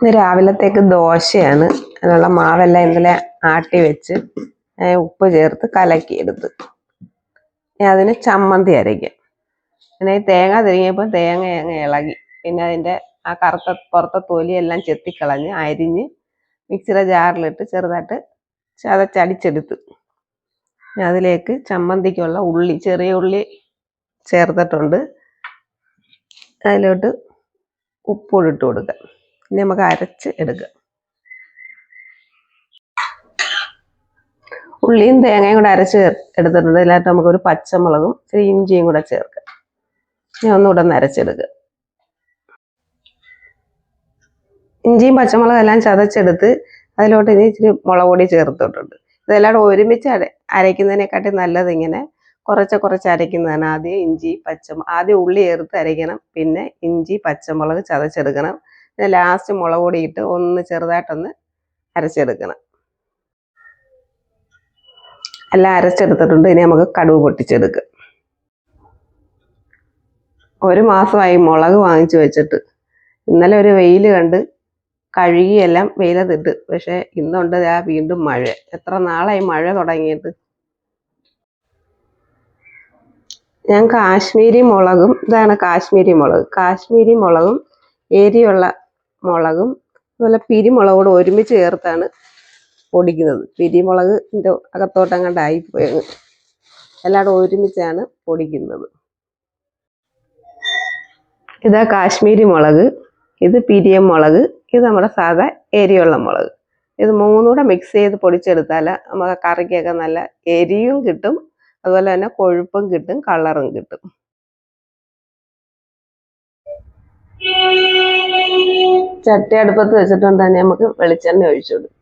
ഇന്ന് രാവിലത്തേക്ക് ദോശയാണ്. അതിനുള്ള മാവെല്ലാം ഇന്നലെ ആട്ടി വെച്ച് ഉപ്പ് ചേർത്ത് കലക്കിയെടുത്ത്. ഇനി അതിന് ചമ്മന്തി അരയ്ക്കാം. പിന്നെ ഈ തേങ്ങ തിരിങ്ങിയപ്പോൾ തേങ്ങ അങ്ങ് ഇളകി. പിന്നെ അതിന്റെ ആ കറുത്ത പുറത്തെ തൊലിയെല്ലാം ചെത്തിക്കളഞ്ഞ് അരിഞ്ഞ് മിക്സിയുടെ ജാറിലിട്ട് ചെറുതായിട്ട് ചതച്ചടിച്ചെടുത്ത് അതിലേക്ക് ചമ്മന്തിക്കുള്ള ഉള്ളി ചെറിയ ഉള്ളി ചേർത്തിട്ടുണ്ട്. അതിലോട്ട് ഉപ്പൂടി കൊടുക്കാം. ഇനി നമുക്ക് അരച്ച് എടുക്കുക. ഉള്ളിയും തേങ്ങയും കൂടെ അരച്ച് എടുത്തിട്ടുണ്ട്. ഇതിനകത്ത് നമുക്കൊരു പച്ചമുളകും ഇച്ചിരി ഇഞ്ചിയും കൂടെ ചേർക്കുക ഞാൻ ഒന്നുകൂടെ ഒന്ന് അരച്ചെടുക്കുക. ഇഞ്ചിയും പച്ചമുളകും എല്ലാം ചതച്ചെടുത്ത് അതിലോട്ട് ഇനി ഇച്ചിരി മുളക് പൊടി ചേർത്തിട്ടുണ്ട്. ഇതെല്ലാം ഒരുമിച്ച് അര അരയ്ക്കുന്നതിനെക്കാട്ടി നല്ലത് ഇങ്ങനെ കുറച്ച് കുറച്ച് അരയ്ക്കുന്നതാണ്. ആദ്യം ഇഞ്ചി പച്ചമുളക് ആദ്യം ഉള്ളി ചേർത്ത് അരയ്ക്കണം. പിന്നെ ഇഞ്ചി പച്ചമുളക് ചതച്ചെടുക്കണം. ലാസ്റ്റ് മുളക് പൊടി ഇട്ട് ഒന്ന് ചെറുതായിട്ടൊന്ന് അരച്ചെടുക്കണം. എല്ലാം അരച്ചെടുത്തിട്ടുണ്ട്. ഇനി നമുക്ക് കടുവ് പൊട്ടിച്ചെടുക്കാം. ഒരു മാസമായി മുളക് വാങ്ങിച്ചു വെച്ചിട്ട്. ഇന്നലെ ഒരു വെയിൽ കണ്ട് കഴുകിയെല്ലാം വെയിലത്തിട്ട്. പക്ഷേ ഇന്നുണ്ട് ആ വീണ്ടും മഴ. എത്ര നാളായി മഴ തുടങ്ങിയിട്ട്? ഞാൻ കാശ്മീരി മുളകും ഇതാണ് കാശ്മീരി മുളക്. കാശ്മീരി മുളകും എരിയുള്ള മുളകും അതുപോലെ പിരിമുളക് കൂടെ ഒരുമിച്ച് ചേർത്താണ് പൊടിക്കുന്നത്. പിരിമുളകിന്റെ അകത്തോട്ടങ്ങാണ്ടായി പോയത് എല്ലാം കൂടെ ഒരുമിച്ചാണ് പൊടിക്കുന്നത്. ഇതാ കാശ്മീരി മുളക് ഇത് പിരിയ മുളക് ഇത് നമ്മുടെ സാധാ എരിയുള്ള മുളക്. ഇത് മൂന്നൂടെ മിക്സ് ചെയ്ത് പൊടിച്ചെടുത്താൽ നമുക്ക് കറിക്കൊക്കെ നല്ല എരിയും കിട്ടും. അതുപോലെ തന്നെ കൊഴുപ്പും കിട്ടും കളറും കിട്ടും. ചട്ടി അടുപ്പത്ത് വെച്ചിട്ടുണ്ട് തന്നെ നമുക്ക് വെളിച്ചെണ്ണ ഒഴിച്ചു കൊടുക്കും.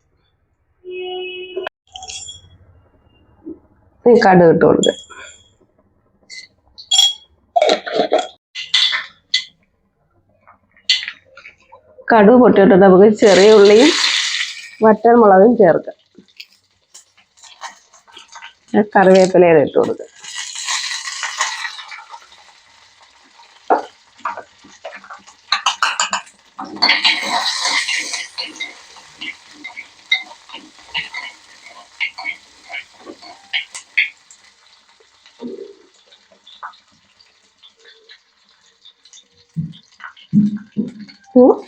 ഈ കടുക് ഇട്ട് കൊടുക്കുക കടുക് പൊട്ടിയിട്ട് നമുക്ക് ചെറിയ ഉള്ളിയും വറ്റൽ മുളകും ചേർക്കാം. കറിവേപ്പിലയുടെ ഇട്ട് കൊടുക്കുക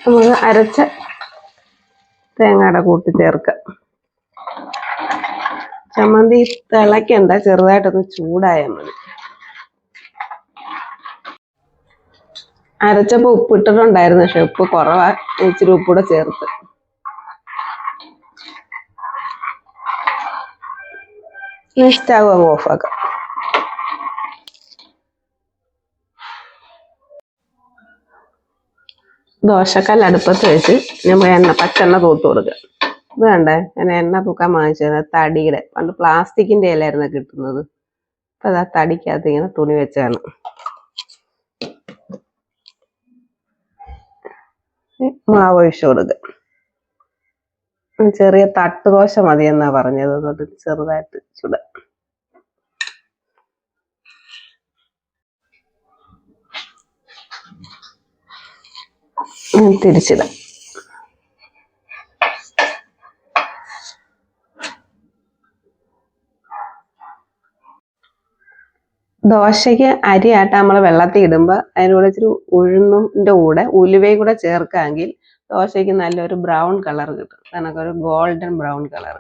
നമുക്ക് അരച്ച തേങ്ങയുടെ കൂട്ടി ചേർക്കാം. ചമ്മന്തി തിളയ്ക്കണ്ട ചെറുതായിട്ടൊന്ന് ചൂടായാൽ മതി. അരച്ചപ്പോൾ ഉപ്പ് ഇട്ടിട്ടുണ്ടായിരുന്നു പക്ഷെ ഉപ്പ് കുറവാ. ഇച്ചിരി ഉപ്പൂടെ ചേർത്ത്. സ്റ്റവ് അങ്ങ് ദോശക്കല്ല് അടുപ്പത്ത് വെച്ച് ഞാൻ എണ്ണ പച്ചെണ്ണ തൂത്ത് കൊടുക്കുക. ഇത് കണ്ടേ ഞാൻ എണ്ണ തൂക്കാൻ വാങ്ങിച്ചത് തടിയുടെ പണ്ട് പ്ലാസ്റ്റിക്കിന്റെ ഇലയായിരുന്നു കിട്ടുന്നത്? അപ്പം അത് ആ തടിക്കകത്ത് ഇങ്ങനെ തുണി വെച്ചാണ് മാവ് ഒഴിച്ചു കൊടുക്കുക ചെറിയ തട്ടുദോശ മതി എന്നാ പറഞ്ഞത്. അതുകൊണ്ട് ചെറുതായിട്ട് ചുട. തിരിച്ചിടാം. ദോശയ്ക്ക് അരി ആട്ടാൻ നമ്മൾ വെള്ളത്തിൽ ഇടുമ്പോൾ അതിന്റെ കൂടെ ഇച്ചിരി ഉഴുന്നിന്റെ കൂടെ ഉലുവയും കൂടെ ചേർക്കാമെങ്കിൽ ദോശയ്ക്ക് നല്ലൊരു ബ്രൗൺ കളർ കിട്ടും. കണക്കൊരു ഗോൾഡൻ ബ്രൗൺ കളർ